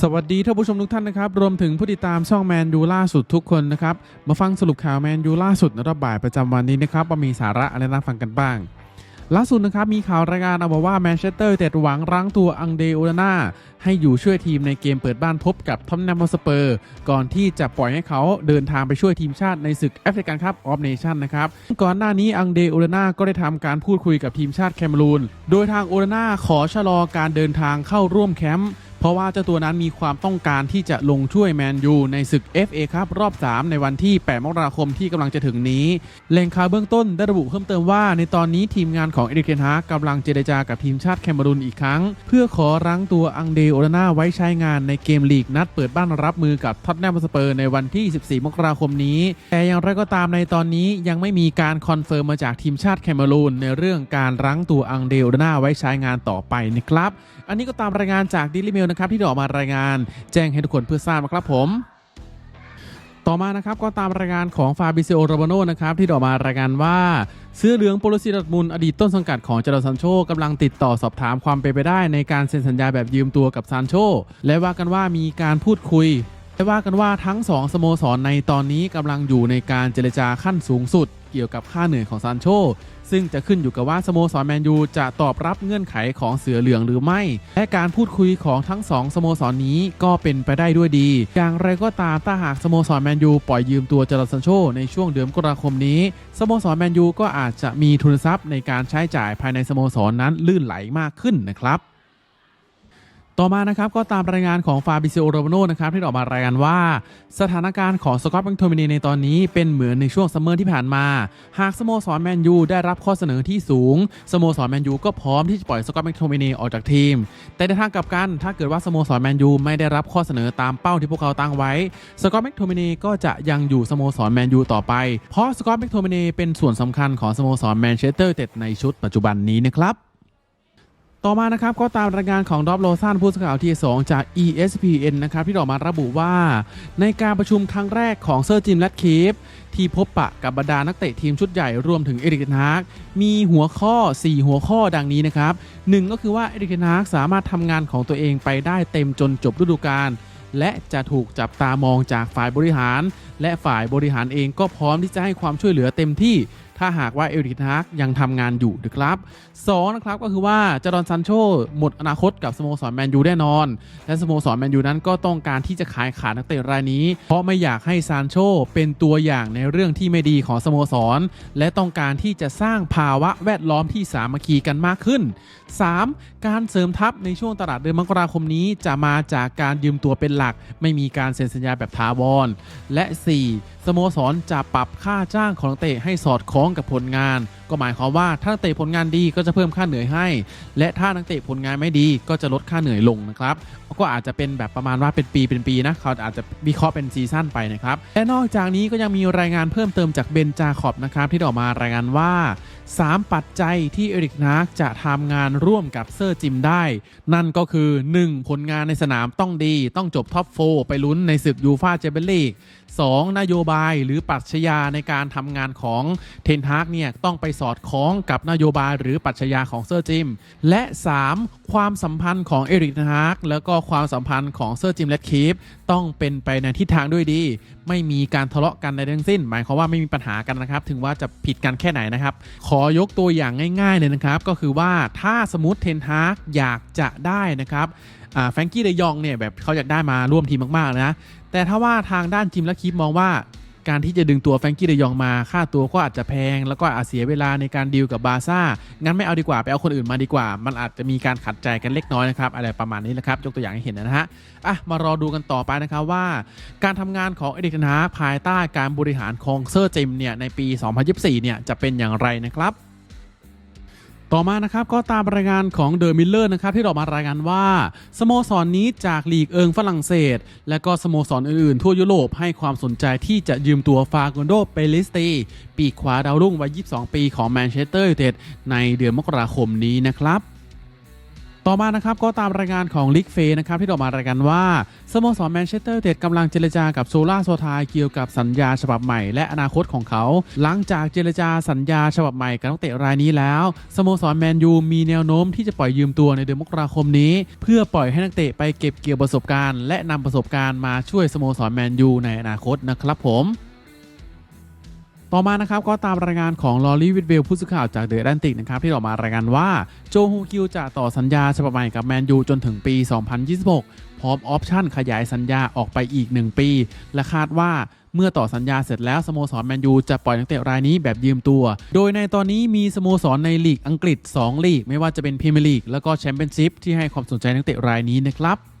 สวัสดีท่านผู้ชมทุกท่านนะครับ รวมถึงผู้ติดตามช่องแมนยูล่าสุดทุกคนนะครับ มาฟังสรุปข่าวแมนยูล่าสุดในรอบบ่ายประจำวันนี้นะครับว่ามีสาระอะไรน่าฟังกันบ้าง ล่าสุดนะครับมีข่าวรายงานออกมาว่าแมนเชสเตอร์เต็ดหวังรั้งตัวอังเดโอนาน่าให้อยู่ช่วยทีมในเกมเปิดบ้านพบกับทอตแนมสเปอร์ ก่อนที่จะปล่อยให้เขาเดินทางไปช่วยทีมชาติในศึกแอฟริกันคัพออฟเนชั่นนะครับ ก่อนหน้านี้อังเดโอนาน่าก็ได้ทำการพูดคุยกับทีมชาติแคเมรูน โดยทางโอนาน่าขอชะลอการเดินทางเข้าร่วมแคมป์ เพราะว่าเจ้าตัวนั้นมีความต้องการที่จะลงช่วยแมนยูในศึก FA ครับรอบ 3 ในวันที่ 8 มกราคมที่กำลังจะถึงนี้แหล่งข่าวเบื้องต้นได้ระบุเพิ่มเติมว่า ในตอนนี้ทีมงานของเอริกเทนฮากกำลังเจรจากับทีมชาติแคเมรูนอีกครั้ง เพื่อขอรั้งตัวอังเดโอนาน่าไว้ใช้งานในเกมลีกนัดเปิดบ้านรับมือกับท็อตแนมสเปอร์ในวันที่ 14 มกราคมนี้ แต่อย่างไรก็ตามในตอนนี้ยังไม่มีการคอนเฟิร์มมาจากทีมชาติแคเมรูนในเรื่องการรั้งตัวอังเดโอนาน่าไว้ใช้งานต่อไปนะครับ อันนี้ก็ตามรายงานจากดิลิเมลนะครับที่ได้ออกมารายงาน แจ้งให้ทุกคนเพื่อทราบนะครับผมต่อมานะครับก็ตามรายงานของฟาบิเซโอโรบาโนนะครับที่ออกมารายงานว่าเสื้อเหลืองโปโลซีดัตมุนอดีตต้นสังกัดของเจอร์ซันโชกำลังติดต่อสอบถามความเป็นไปได้ในการเซ็นสัญญาแบบยืมตัวกับซานโชและว่ากันว่ามีการพูดคุยและว่ากันว่าทั้งสองสโมสรในตอนนี้กำลังอยู่ในการเจรจาขั้นสูงสุด เกี่ยวกับค่าเหนื่อยของซานโช ซึ่งจะขึ้นอยู่กับว่าสโมสรแมนยูจะตอบรับเงื่อนไขของเสือเหลืองหรือไม่ และการพูดคุยของทั้งสองสโมสรนี้ก็เป็นไปได้ด้วยดี อย่างไรก็ตามถ้าหากสโมสรแมนยูปล่อยยืมตัวเจอร์ซันโช ในช่วงเดือนกราคมนี้ สโมสรแมนยูก็อาจจะมีทุนทรัพย์ในการใช้จ่ายภายในสโมสรนั้นลื่นไหลมากขึ้นนะครับ ต่อมานะครับก็ตามรายงานของฟาบิเซโอโรมาโนนะครับที่ออกมารายงานว่า สถานการณ์ของสกอตแบงโทมินีในตอนนี้เป็นเหมือนในช่วงซัมเมอร์ที่ผ่านมา หากสโมสรแมนยูได้รับข้อเสนอที่สูงสโมสรแมนยูก็พร้อมที่จะปล่อยสกอตแบงโทมินีออกจากทีม แต่ในทางกลับกันถ้าเกิดว่าสโมสรแมนยูไม่ได้รับข้อเสนอตามเป้าที่พวกเขาตั้งไว้สกอตแมคโทมินีก็จะยังอยู่สโมสรแมนยูต่อไปเพราะสกอตแมคโทมินีเป็นส่วนสำคัญของสโมสรแมนเชสเตอร์เต็ดในชุดปัจจุบันนี้นะครับ ต่อมานะครับก็ตามรายงานของดอฟโลซันผู้สื่อข่าวที่ 2 จาก ESPN นะครับที่ออกมาระบุว่า ในการประชุมครั้งแรกของเซอร์จิมแลดคีฟที่พบปะกับบรรดานักเตะทีมชุดใหญ่รวมถึงเอริกเทนฮากมีหัวข้อ 4 หัวข้อดังนี้นะครับหนึ่งก็คือว่าเอริกเทนฮากสามารถทำงานของตัวเองไปได้เต็มจนจบฤดูกาลและจะถูกจับตามองจากฝ่ายบริหาร และฝ่ายบริหารเองก็พร้อมที่จะให้ความช่วยเหลือเต็มที่ ถ้าหากว่าเอริกทนฮากยังทำงานอยู่นะครับ2นะครับก็คือว่าจารอนซันโชหมดอนาคตกับสโมสรแมนยูแน่นอน และสโมสรแมนยูนั้นก็ต้องการที่จะขายขาดนักเตะรายนี้ เพราะไม่อยากให้ซานโชเป็นตัวอย่างในเรื่องที่ไม่ดีของสโมสร และต้องการที่จะสร้างภาวะแวดล้อมที่สามัคคีกันมากขึ้น 3. การเสริมทัพในช่วงตลาดเดือนมกราคมนี้จะมาจากการยืมตัวเป็นหลัก ไม่มีการเซ็นสัญญาแบบถาวรและ 4. สโมสรจะปรับค่าจ้างของนักเตะให้สอดคล้องกับผลงาน ก็หมายความว่าถ้านักเตะผลงานดีก็จะเพิ่มค่าเหนื่อยให้ และถ้านักเตะผลงานไม่ดีก็จะลดค่าเหนื่อยลงนะครับก็อาจจะเป็นแบบประมาณว่าเป็นปีเป็นปีนะเขาอาจจะวิเคราะห์เป็นซีซั่นไปนะครับและนอกจากนี้ก็ยังมีรายงานเพิ่มเติมจากเบนจาขอบนะครับที่ออกมารายงานว่า 3 ปัจจัยที่เอริกนาร์กจะทำงานร่วมกับเซอร์จิมได้ นั่นก็คือ 1. ผลงานในสนามต้องดี ต้องจบท็อปโฟไปลุ้นในศึกยูฟาเจเบลลีก 2. นโยบายหรือปรัชญาในการทำงานของเทนฮากเนี่ยต้องไปสอดคล้องกับนโยบายหรือปรัชญาของเซอร์จิม และ 3. ความสัมพันธ์ของเอริกเทนฮากแล้วก็ความสัมพันธ์ของเซอร์จิมและคีฟต้องเป็นไปในทิศทางด้วยดีไม่มีการทะเลาะกันใดทั้งสิ้น หมายความว่าไม่มีปัญหากันนะครับ ถึงว่าจะผิดกันแค่ไหนนะครับ ขอยกตัวอย่างง่าย ๆเลยนะครับ ก็คือว่าถ้าสมมติเทนฮากอยากจะได้นะครับแฟรงกี้เดยองเนี่ยแบบเขาอยากได้มาร่วมทีมมากๆนะแต่ถ้าว่าทางด้านจิมและคีปมองว่า การที่จะดึงตัวแฟรงกี้เดยองมาค่าตัวก็อาจจะแพง แล้วก็อาจเสียเวลาในการดีลกับบาซ่า งั้นไม่เอาดีกว่า ไปเอาคนอื่นมาดีกว่า มันอาจจะมีการขัดใจกันเล็กน้อยนะครับ อะไรประมาณนี้นะครับ ยกตัวอย่างให้เห็นนะฮะ อะ มารอดูกันต่อไปนะครับว่า การทำงานของเอเดกนาภายใต้การบริหารของเซอร์จิมเนี่ยในปี 2024 เนี่ยจะเป็นอย่างไรนะครับ ต่อมานะครับก็ตามรายงานของเดอะมิลเลอร์นะครับที่ออกมารายงานว่าสโมสรนนี้จากลีกเอิงฝรั่งเศส และก็สโมสรอื่นๆ ทั่วยุโรปให้ความสนใจที่จะยืมตัวฟาโกนโดเปลิสตี ปีกขวาดาวรุ่งวัย 22 ปีของแมนเชสเตอร์ยูไนเต็ดในเดือนมกราคมนี้นะครับ ต่อมานะครับก็ตามรายงานของลิกเฟนะครับที่ออกมารายงานว่าสโมสรแมนเชสเตอร์เต็ดกำลังเจรจากับโซล่าโซทายเกี่ยวกับสัญญาฉบับใหม่และอนาคตของเขา หลังจากเจรจาสัญญาฉบับใหม่กับนักเตะรายนี้แล้วสโมสรแมนยูมีแนวโน้มที่จะปล่อยยืมตัวในเดือนมกราคมนี้ เพื่อปล่อยให้นักเตะไปเก็บเกี่ยวประสบการณ์ และนำประสบการณ์มาช่วยสโมสรแมนยูในอนาคตนะครับผม ต่อมานะครับก็ตามรายงานของลอรี่วิดเวลผู้สื่อข่าวจากเดอะแอตแลนติกนะครับที่ออกมารายงานว่าโจฮูคิวจะต่อสัญญาฉบับใหม่กับแมนยูจนถึงปี 2026 พร้อมออปชั่นขยายสัญญาออกไปอีก 1 ปี และคาดว่าเมื่อต่อสัญญาเสร็จแล้วสโมสรแมนยูจะปล่อยนักเตะรายนี้แบบยืมตัว โดยในตอนนี้มีสโมสรในลีกอังกฤษ 2 ลีก ไม่ว่าจะเป็นพรีเมียร์ลีกแล้วก็แชมเปี้ยนชิพที่ให้ความสนใจนักเตะรายนี้นะครับ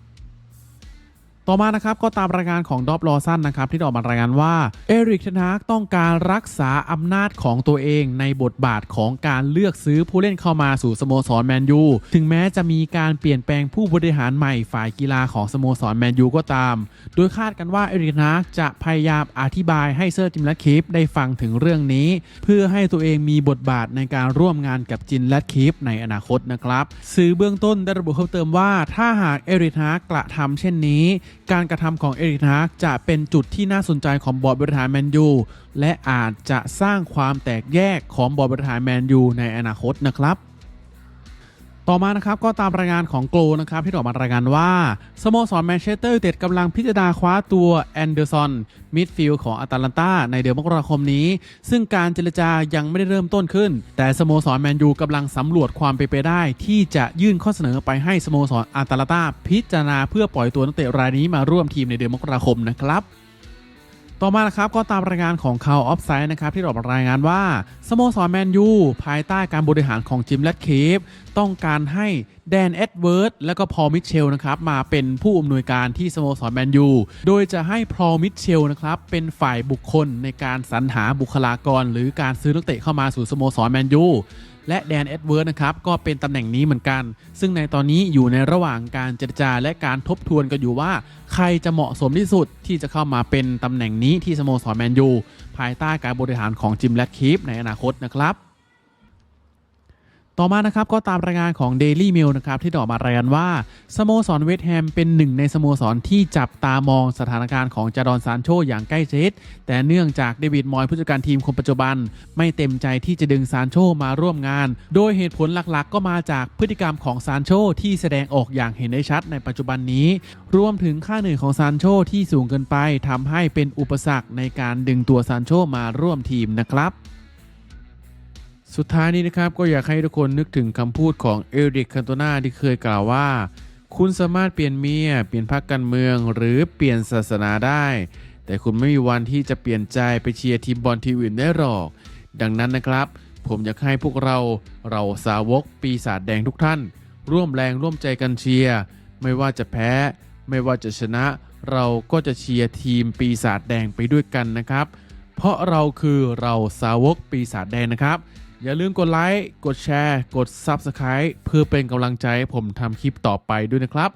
ต่อมานะครับก็ตามรายงานของดอบลอสันนะครับที่ออกมารายงานว่าเอริกเทนฮากต้องการรักษาอำนาจของตัวเองในบทบาทของการเลือกซื้อผู้เล่นเข้ามาสู่สโมสรแมนยูถึงแม้จะมีการเปลี่ยนแปลงผู้บริหารใหม่ฝ่ายกีฬาของสโมสรแมนยูก็ตาม โดยคาดกันว่าเอริกเทนฮากจะพยายามอธิบายให้เซอร์จิมและคิปได้ฟังถึงเรื่องนี้ เพื่อให้ตัวเองมีบทบาทในการร่วมงานกับจินและคิปในอนาคตนะครับสื่อเบื้องต้นได้ระบุเพิ่มเติมว่า ถ้าหากเอริกเทนฮากกระทำเช่นนี้การกระทำของเอริกเทนฮากจะเป็นจุดที่น่าสนใจของบอร์ดบริหารแมนยูและอาจจะสร้างความแตกแยกของบอร์ดบริหารแมนยูในอนาคตนะครับ ต่อมานะครับก็ตามรายงานของโกลนะครับที่ออกมารายงานว่าสโมสรแมนเชสเตอร์ยูไนเต็ดกำลังพิจารณาคว้าตัวแอนเดอร์สันมิดฟิลด์ของอาตาลันตาในเดือนมกราคมนี้ ซึ่งการเจรจายังไม่ได้เริ่มต้นขึ้น แต่สโมสรแมนยูกำลังสำรวจความเป็นไปได้ ที่จะยื่นข้อเสนอไปให้สโมสรอาตาลันตาพิจารณาเพื่อปล่อยตัวนักเตะรายนี้มาร่วมทีมในเดือนมกราคมนะครับ ต่อมานะครับก็ตามรายงานของคาวออฟไซด์นะครับที่ออกมารายงานว่าสโมสรแมนยูภายใต้การบริหารของจิมและเคฟต้องการให้แดนเอ็ดเวิร์ดและก็พอลมิเชลนะครับมาเป็นผู้อำนวยการที่สโมสรแมนยูโดยจะให้พอลมิเชลนะครับเป็นฝ่ายบุคคลในการสรรหาบุคลากร หรือการซื้อนักเตะเข้ามาสู่สโมสรแมนยู และแดนเอ็ดเวิร์ดนะครับก็เป็นตำแหน่งนี้เหมือนกัน ซึ่งในตอนนี้อยู่ในระหว่างการเจรจาและการทบทวนกันอยู่ว่า ใครจะเหมาะสมที่สุดที่จะเข้ามาเป็นตำแหน่งนี้ที่สโมสรแมนยูภายใต้การบริหารของจิมแลดคีฟในอนาคตนะครับ ต่อมานะครับก็ตามรายงานของ Daily Mail นะครับที่ออกมารายงานว่าสโมสรเวสต์แฮมเป็นหนึ่งในสโมสรที่จับตามองสถานการณ์ของจารอนซานโชอย่างใกล้ชิดแต่เนื่องจากเดวิดมอยผู้จัดการทีมคนปัจจุบัน ไม่เต็มใจที่จะดึงซานโชมาร่วมงาน โดยเหตุผลหลักๆ ก็มาจากพฤติกรรมของซานโชที่แสดงออกอย่างเห็นได้ชัดในปัจจุบันนี้ รวมถึงค่าเหนื่อยของซานโชที่สูงเกินไปทำให้เป็นอุปสรรคในการดึงตัวซานโชมาร่วมทีมนะครับ สุดท้ายนี้นะครับก็อยากให้ทุกคนนึกถึงคำพูดของเอริกคันโตนาที่เคยกล่าวว่า คุณสามารถเปลี่ยนเมีย เปลี่ยนพรรคการเมือง หรือเปลี่ยนศาสนาได้ แต่คุณไม่มีวันที่จะเปลี่ยนใจไปเชียร์ทีมบอลทีมอื่นได้หรอก ดังนั้นนะครับ ผมอยากให้พวกเราเราสาวกปีศาจแดงทุกท่าน ร่วมแรงร่วมใจกันเชียร์ไม่ว่าจะแพ้ ไม่ว่าจะชนะ เราก็จะเชียร์ทีมปีศาจแดงไปด้วยกันนะครับ เพราะเราคือเราสาวกปีศาจแดงนะครับ อย่าลืมกดไลค์ กดแชร์ กด Subscribe เพื่อเป็นกำลังใจให้ผมทำคลิปต่อไปด้วยนะครับ